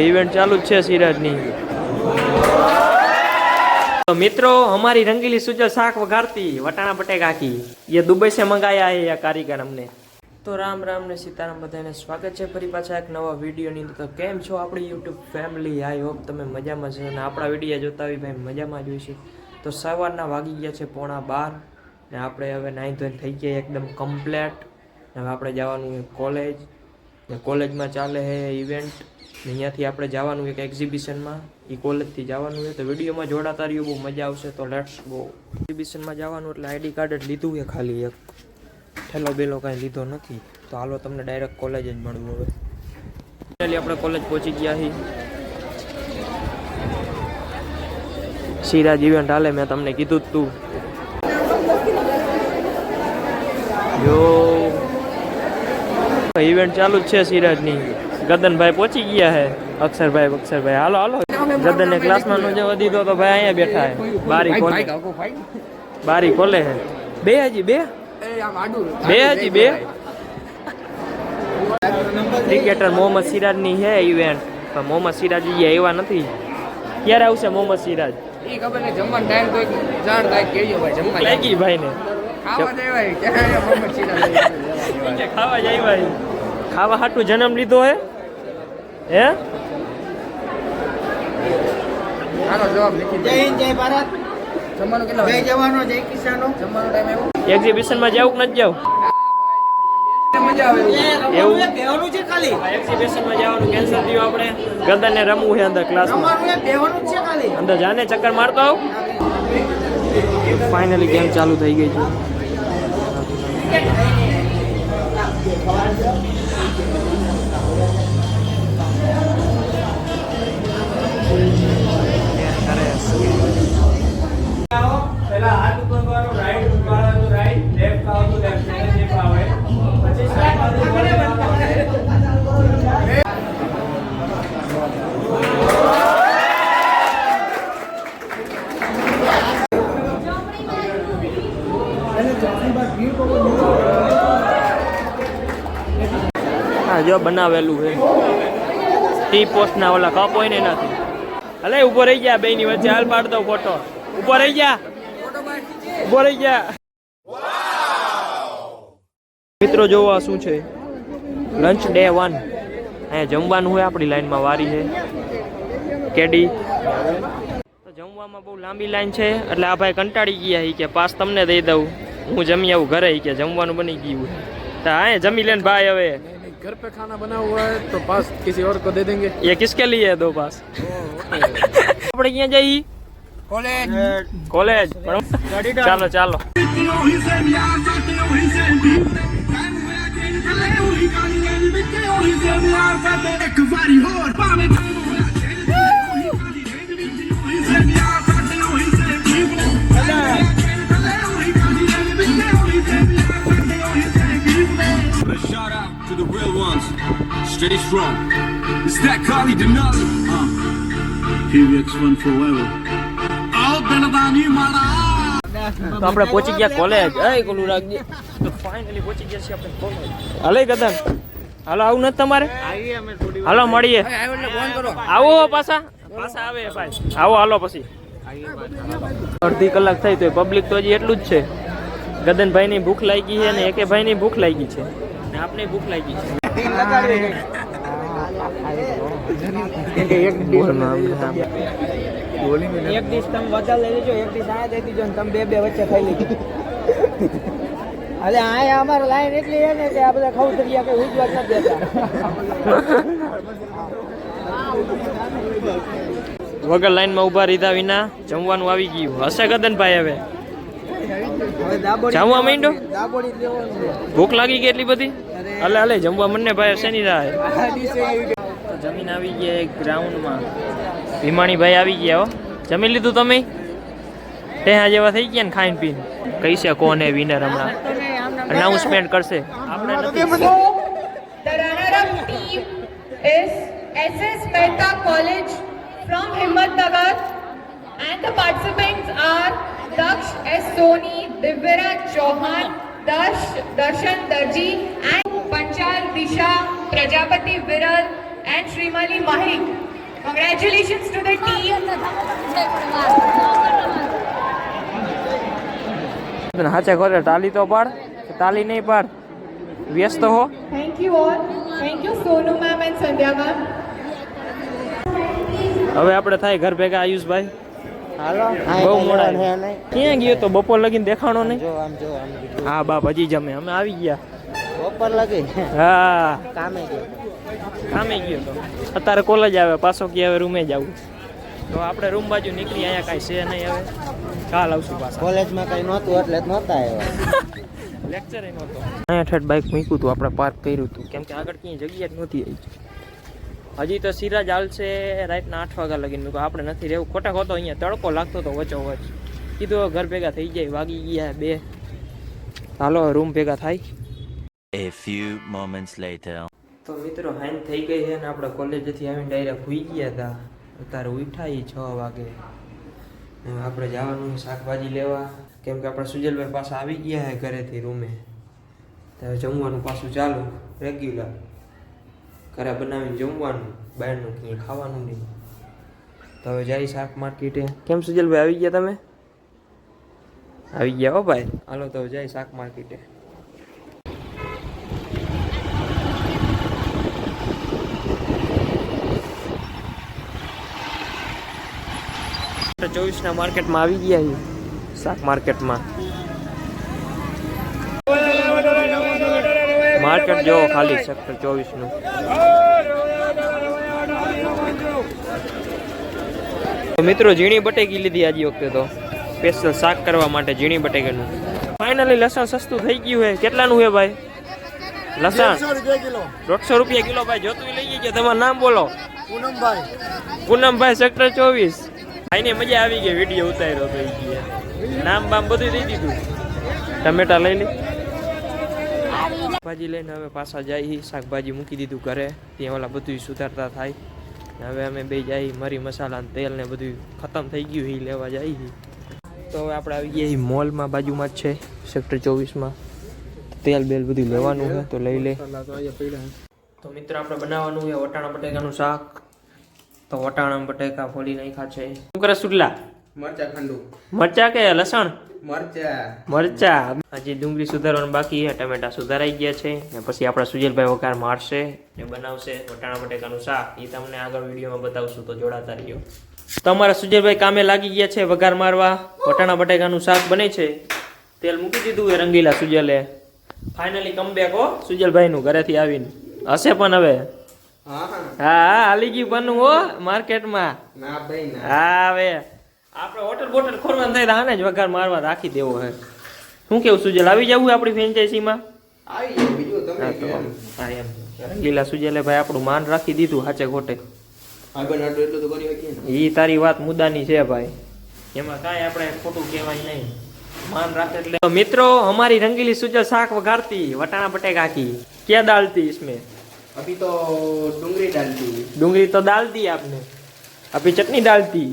Event ચાલુ જ છે સિરાજની. તો મિત્રો, અમારી રંગીલી સુજલ શાક વઘારતી, વટાણા બટેકાકી એ દુબઈ સે મંગાયા હે કારીગર અમને. તો રામ રામ ને સીતારામ બધાને સ્વાગત છે. ફરી પાછા એક નવા વિડીયોની અંદર. તો કેમ છો આપણી યુટ્યુબ ફેમિલી આઈ હોપ તમે મજામાં છો અને આપણા વીડિયો જોતા હોય ભાઈ, મજામાં જ હોય તો સવારના વાગી ગયા છે પોણા બાર ને આપણે હવે નાહી ધોઈને થઈ ગયા એકદમ કમ્પ્લેટ હવે આપણે જવાનું કોલેજ ને કોલેજમાં ચાલે છે ઇવેન્ટ અહીંયાથી આપણે જવાનું એક એક્ઝિબિશનમાં એ કોલેજથી જવાનું છે. તો વિડીયોમાં જોડાતા રહ્યું બહુ મજા આવશે. તો લેટ્સ ગો એક્ઝિબિશનમાં જવાનું એટલે આઈડી કાર્ડ જ લીધું છે ખાલી એક. ઠેલો બેલો કાંઈ લીધો નથી. તો હાલો તમને ડાયરેક્ટ કોલેજ જ મળવું હવે. ફાઇનલી આપણે કોલેજ પહોંચી ગયા છીએ. સિરાજ ઇવેન્ટ હાલે, મેં તમને કીધું તું. જો. ઇવેન્ટ ચાલુ જ છે સિરાજની. ગદનભાઈ પહોંચી ગયા છે અક્ષરભાઈ અક્ષરભાઈ હાલો હાલો. ગદનને ક્લાસમાં નો જવા દીધો તો ભાઈ અહીંયા બેઠા છે બારી ખોલે. બારી ખોલે છે બે હજી બે? બે હજી બે? ક્રિકેટર મોહમ્મદ સિરાજની છે ઇવેન્ટ પણ મોહમ્મદ સિરાજ હજી એવા નથી. ક્યારે આવશે મોહમ્મદ સિરાજ? ઈ ખબર નહીં જમવાનો ટાઈમ તો જાણ થાય કેજો ભાઈ જમવા લાગી ભાઈને. ખાવા ખાવા જાય ભાઈ ખાવા હાટું જન્મ લીધો હે? હે? આનો જવાબ નથી જય. જય ભારત. જય જવાનો જય કિસાનો. જમવાનો ટાઈમ આવ્યો એક્ઝિબિશનમાં જાવું કે નથી જાવું એવું. છે ખાલી. એક્ઝિબિશનમાં જવાનું કેન્સલ થયું આપણે. ગદનને રમવું છે અંદર ક્લાસમાં અંદર જાને ચક્કર મારતો આવ. ફાઇનલી ગેમ ચાલુ થઈ ગઈ છે. બનાવેલું છે. ટી પોસ્ટ ના ઓલા કપ હોય ને એનાથી. અલે ઊભો રહી ગયા બેની વચ્ચે, હાલ પાડ દો ફોટો ઊભો રહી ગયા ઊભો રહી ગયા મિત્રો, જોવા શું છે? લંચ ડે વન અહીંયા જમવાનું હોય, આપણી લાઈનમાં વારી છે. કેડી. તો જમવામાં બહુ લાંબી લાઈન છે, એટલે આ ભાઈ કંટાળી ગયા કે પાસ તમને દઈ દઉં. હું જમી આવું ઘરે કે જમવાનું બની ગયું તો હા જમી લે ભાઈ હવે. घर पे खाना बना हुआ है तो पास किसी और को दे देंगे ये किसके लिए है दो पास આપણે ક્યાં જઈ कॉलेज કોલેજ ચાલો ચાલો A Steady strong. It's that Kali Denali. Uh. PVX1 forever. Oh, Benadani Mara. તો આપણે પહોંચી ગયા કોલેજ એ કોલું રાખજે તો ફાઇનલી પહોંચી ગયા છીએ આપણે કોલેજ હાલે ગદન હાલો આવું નથી તમારે? હાલો મળીએ. ફોન કરો. આવો પાછા. પાછા આવે ભાઈ. આવો હાલો પછી. અડધી કલાક થઈ તો પબ્લિક તો હજી એટલું જ છે. ગદનભાઈ ની ભૂખ લાગી છે અને એકે ભાઈ ની ભૂખ લાગી છે. ને આપની ભૂખ લાગી છે. એક ડીશ તમે વધારે લઈ લેજો એક ડીશ આ દઈ દીજો ને તમે બે બે વચ્ચે ખાઈ લેજો. અરે આ અમારે લાઈન એટલી છે ને કે આ બધા ખાવું તરીયા કઈ ઉજવા નથી દેતા. વગર લાઈનમાં ઊભા રીધા વિના જમવાનું આવી ગયું. હશે ગદનભાઈ હવે? હવે જમવા છે. ભૂખ લાગી ગઈ એટલી બધી? અલે અલે જમવા મને ભાઈ શેની રાહ તો જમીન આવી ગયા એક ગ્રાઉન્ડમાં ભીમાણીભાઈ આવી ગયા હો જમી લીધું તમે ટેહા જેવા થઈ ગયા ને ખાઈને પીને કઈ છે કોને વિનર હમણાં અનાઉન્સમેન્ટ કરશે આપણે નથી team is SS Mehta College from Himmatnagar and the participants are Daksh S. Soni, Divyaraj Chauhan, Dash, Darshan Darji and Panchal Disha, Prajapati Viral, and Shrimali Mahik. Congratulations to the team. હાચે ઘરે તાલી તો પાડ તાલી નહીં પાડ વ્યસ્ત હો Thank you all. Thank you Sonu ma'am and Sandhya ma'am. હવે આપણે થાય ઘર ભેગા આયુષભાઈ હાલો બહુ મોડા. ક્યાં ગયો તો બપોર લગીને દેખાણો નહીં જો આમ જો આમ હા બાપ હજી જમે અમે આવી ગયા બપોર લગી. હા. કામે ગયો કામે ગયો તો. અત્યારે કોલેજ આવે પાછો કે હવે રૂમે જ આવું તો આપણે રૂમ બાજુ નીકળી અહીંયા કાંઈ છે નહીં હવે. કાલ આવશું પાછા. કોલેજમાં કઈ નહોતું એટલે નહોતા આવ્યા. લેક્ચર નહોતો. અહીંયા ઠેઠ બાઇક મૂક્યું હતું આપણે પાર્ક કર્યું હતું કેમ કે આગળ ક્યાંય જગ્યા જ નહોતી આવી. હજી તો સિરાજ હાલશે રાતના આઠ વાગ્યા લગીને. મેં આપણે નથી રહેવું. ખોટા ખોટો અહીંયા તડકો લાગતો હતો વચ્ચો વચ કીધું ઘર ભેગા થઈ જાય વાગી ગયા બે. હાલો રૂમ ભેગા થાય. A few moments later. તો મિત્રો, હાઈન થઈ ગઈ છે ને આપણે કોલેજથી આવીને ડાયરેક્ટ હોઈ ગયા હતા. અત્યારે ઉઠાઈ છ વાગે. આપણે જવાનું શાકભાજી લેવા. કેમ કે આપણે સુજલભાઈ પાસે આવી ગયા છે ઘરેથી રૂમે. તો જમવાનું પાછું ચાલુ રેગ્યુલર ઘરે બનાવીને જમવાનું, બહારનું કંઈ ખાવાનું નહીં. તો હવે જાય શાક માર્કેટે. કેમ સુજલભાઈ, આવી ગયા તમે? આવી ગયા હો ભાઈ? હાલો, તો જાય શાક માર્કેટે. ચોવીસના માર્કેટમાં આવી ગયા છીએ શાક માર્કેટમાં. માર્કેટ જોવો ખાલી સેક્ટર ચોવીસનું. તો મિત્રો ઝીણી બટેકી લીધી આજે વખતે તો. સ્પેશિયલ શાક કરવા માટે ઝીણી બટેકાનું. ફાઇનલી લસણ સસ્તું થઈ ગયું હે કેટલાનું છે ભાઈ? લસણ? દોઢસો રૂપિયા કિલો. ભાઈ જોતું લઈ જજો તમારું નામ બોલો? પૂનમભાઈ. પૂનમભાઈ સેક્ટર ચોવીસ. ભાઈને મજા આવી ગઈ, વીડિયો ઉતાર્યો તો નામ બામ બધું દઈ દીધું. ટમેટા લઈ લે. શાકભાજી લઈને હવે પાછા જઈ શાકભાજી મૂકી દીધું ઘરે. ત્યાં ઓલા બધું સુધારતા થાય. હવે અમે બે જઈ મરી મસાલા તેલ ને બધું ખતમ થઈ ગયું એ લેવા જઈ તો હવે આપણે આવી ગયા મોલમાં, બાજુમાં જ છે, સેક્ટર ચોવીસમાં. તેલ બેલ બધું લેવાનું છે, તો લઈ લે. તો મિત્ર, આપણે બનાવવાનું છે, વટાણા, બટેકાનું શાક. તો વટાણા બટેકા ફોડી નાખ્યા છે. શું કરે સુટલા? મરચા ખાંડુ. મરચા કે લસણ? મરચા. મરચા. હજી ડુંગળી સુધારવાનું બાકી છે ટમેટા સુધારાઈ ગયા છે ને પછી આપણા સુજલભાઈ વઘાર મારશે ને બનાવશે વટાણા બટેકાનું શાક. એ તમને આગળ વિડીયોમાં બતાવશું તો જોડાતા રહ્યો તો અમારા સુજલભાઈ કામે લાગી ગયા છે વઘાર મારવા? વટાણા બટેકાનું શાક બને છે? તેલ મૂકી દીધું એ રંગીલા સુજલે. ફાઇનલી કમ બેક હો સુજલભાઈનું ઘરેથી આવીને. હશે પણ હવે. હા. હાલી ગયું બનવું હો માર્કેટમાં. ના ભાઈ હા હવે. આપણે હોટલ બોટલ ખોલવાનું થાય આને જ વઘાર મારવા રાખી દેવો હે. શું કેવું સુજલ આવી જવું આપણી ફ્રેન્ચાઇઝીમાં રંગીલા સુજલે ભાઈ આપણું માન રાખી દીધું હાચે ખોટે. ઈ તારી વાત મુદ્દાની છે ભાઈ. એમાં કાંઈ આપણે ખોટું કહેવાય નહીં. માન મિત્રો અમારી રંગીલી સુજલ શાક વઘારતી વટાણા બટેકાકી. ક્યાં દાળતી ઇસમે इसमें અભી તો ડુંગળી ડાલતી डूंगरी तो डाल दी आपने अभी चटनी डालती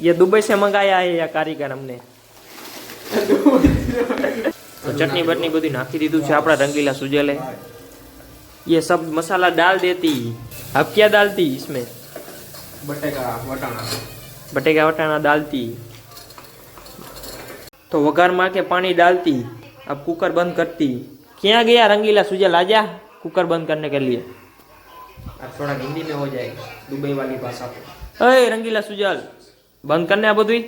ये दुबई से मंगाया है ये कारीगर हमने તો ચટણી બટની બધી નાખી દીધું છે આપણા રંગીલા સુજેલે ये सब मसाला डाल देती अब क्या डालती इसमें બટેકા વટાણા बटेका वटाना डालती तो वघार मार के पानी डालती अब कुकर बंद करती क्या गया रंगीला सुजल आजा कुकर बंद करने के लिए अब थोड़ा हिंदी में हो जाएगा दुबई वाली भाषा पे अरे रंगीला सुजल બંધ કરને આ બધું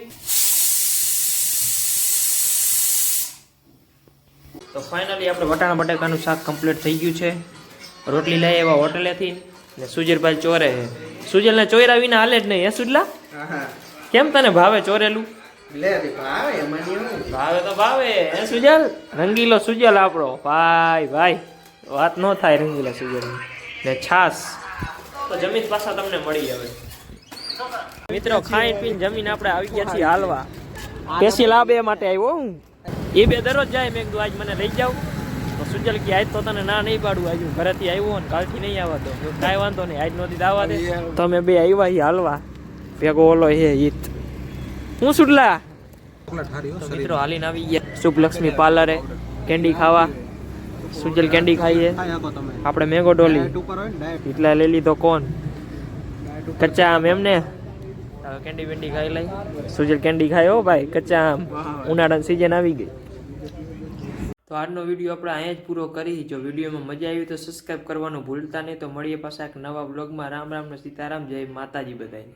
તો ફાઇનલી આપણે વટાણા બટાકાનું શાક કમ્પ્લીટ થઈ ગયું છે રોટલી લઈ આવ્યા હોટલેથી ને સુજલભાઈ ચોરે છે સુજલને ચોર્યા વિના હાલે જ નહીં હે સુજલા હા હા કેમ તને ભાવે ચોરેલું લે રે ભાવે એમાં નહીં હું ભાવે તો ભાવે હે સુજલ રંગીલો સુજલ આપણો ભાઈ ભાઈ વાત ન થાય રંગીલા સુજલ ને. છાસ તો જમીન પાછા તમને મળી હવે. મિત્રો ખાઈ પીને જમીન આપણે આવી ગયા છીએ હાલવા. સ્પેશિયલ આ બે માટે આવ્યો હું. એ બે દરરોજ જાય મેં કીધું આજ મને લઈ જાવ તો સુજલ કે આજ તો તને ના નહીં પાડું આજુ ઘરેથી આવ્યો ને કાલથી નહીં આવવા તો મેં કાંઈ વાંધો નહીં આજ નહોતી આવવા દે. તમે બે આવ્યા છીએ હાલવા. ભેગો ઓલો હે ઈત હું સુટલા? મિત્રો હાલીને આવી ગયા. શુભલક્ષ્મી પાર્લરે કેન્ડી ખાવા. સુજલ કેન્ડી ખાઈએ. આપણે મેંગો ડોલી. એટલા લઈ લીધો કોણ કચ્ચા આમ એમ કેન્ડી વેન્ડી ખાઈ લઈ. સુજલ કેન્ડી ખાય હો ભાઈ, કચ્ચા આમ. ઉનાળાની સિઝન આવી ગઈ. તો આજનો વીડિયો આપણે અહીંયા જ પૂરો કરી. જો વિડીયોમાં મજા આવી તો સબસ્ક્રાઈબ કરવાનું ભૂલતા નહીં. તો મળીએ પાછા એક નવા બ્લોગમાં રામ રામ ને સીતારામ. જય માતાજી બધાને